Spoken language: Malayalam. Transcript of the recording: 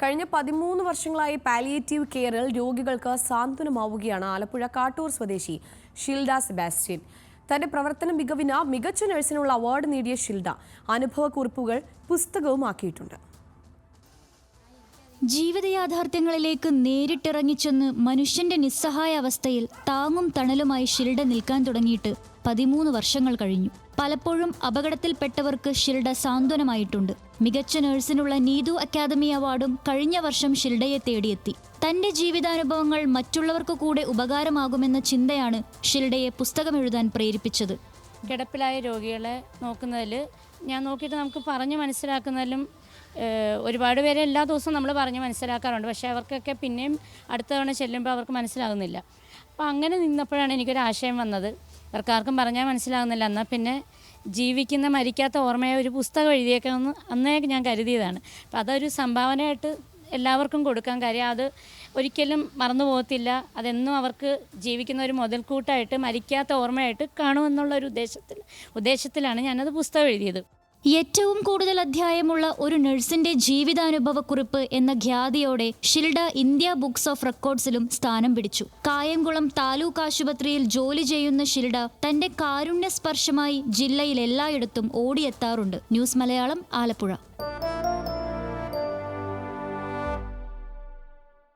കഴിഞ്ഞ പതിമൂന്ന് വർഷങ്ങളായി പാലിയേറ്റീവ് കെയറിൽ രോഗികൾക്ക് സാന്ത്വനമാവുകയാണ് ആലപ്പുഴ കാട്ടൂർ സ്വദേശി ഷിൽഡ സെബാസ്റ്റ്യൻ. തന്റെ പ്രവർത്തന മികവിന് മികച്ച നഴ്സിനുള്ള അവാർഡ് നേടിയ ഷിൽഡ അനുഭവക്കുറിപ്പുകൾ പുസ്തകവുമാക്കിയിട്ടുണ്ട്. ജീവിത യാഥാർത്ഥ്യങ്ങളിലേക്ക് നേരിട്ടിറങ്ങിച്ചെന്ന് മനുഷ്യന്റെ നിസ്സഹായ അവസ്ഥയിൽ താങ്ങും തണലുമായി ഷിൽഡ നിൽക്കാൻ തുടങ്ങിയിട്ട് പതിമൂന്ന് വർഷങ്ങൾ കഴിഞ്ഞു. പലപ്പോഴും അപകടത്തിൽപ്പെട്ടവർക്ക് ഷിൽഡ സാന്ത്വനമായിട്ടുണ്ട്. മികച്ച നഴ്സിനുള്ള നീതു അക്കാദമി അവാർഡും കഴിഞ്ഞ വർഷം ഷിൽഡയെ തേടിയെത്തി. തന്റെ ജീവിതാനുഭവങ്ങൾ മറ്റുള്ളവർക്ക് കൂടെ ഉപകാരമാകുമെന്ന ചിന്തയാണ് ഷിൽഡയെ പുസ്തകമെഴുതാൻ പ്രേരിപ്പിച്ചത്. കിടപ്പിലായ രോഗികളെ നോക്കുന്നതിൽ ഞാൻ നോക്കിയിട്ട് നമുക്ക് പറഞ്ഞു മനസ്സിലാക്കുന്നതിലും ഒരുപാട് പേരെ എല്ലാ ദിവസവും നമ്മൾ പറഞ്ഞ് മനസ്സിലാക്കാറുണ്ട്. പക്ഷേ അവർക്കൊക്കെ പിന്നെയും അടുത്ത തവണ ചെല്ലുമ്പോൾ അവർക്ക് മനസ്സിലാകുന്നില്ല. അപ്പോൾ അങ്ങനെ നിന്നപ്പോഴാണ് എനിക്കൊരു ആശയം വന്നത്. ഇവർക്കാർക്കും പറഞ്ഞാൽ മനസ്സിലാകുന്നില്ല. എന്നാൽ പിന്നെ ജീവിക്കുന്ന മരിക്കാത്ത ഓർമ്മയെ ഒരു പുസ്തകം എഴുതിയേക്കാമെന്ന് അന്നേ ഞാൻ കരുതിയതാണ്. അപ്പോൾ അതൊരു സംഭാവനയായിട്ട് എല്ലാവർക്കും കൊടുക്കാൻ കാര്യം. അത് ഒരിക്കലും മറന്നു പോകത്തില്ല. അതെന്നും അവർക്ക് ജീവിക്കുന്ന ഒരു മുതൽക്കൂട്ടായിട്ട് മരിക്കാത്ത ഓർമ്മയായിട്ട് കാണുമെന്നുള്ള ഒരു ഉദ്ദേശത്തിൽ ഉദ്ദേശത്തിലാണ് ഞാനത് പുസ്തകം എഴുതിയത്. ഏറ്റവും കൂടുതൽ അധ്യായമുള്ള ഒരു നഴ്സിന്റെ ജീവിതാനുഭവക്കുറിപ്പ് എന്ന ഖ്യാതിയോടെ ഷിൽഡ ഇന്ത്യ ബുക്സ് ഓഫ് റെക്കോർഡ്സിലും സ്ഥാനം പിടിച്ചു. കായംകുളം താലൂക്ക് ആശുപത്രിയിൽ ജോലി ചെയ്യുന്ന ഷിൽഡ തന്റെ കാരുണ്യ സ്പർശമായി ജില്ലയിൽ എല്ലായിടത്തും ഓടിയെത്താറുണ്ട്. ന്യൂസ് മലയാളം ആലപ്പുഴ.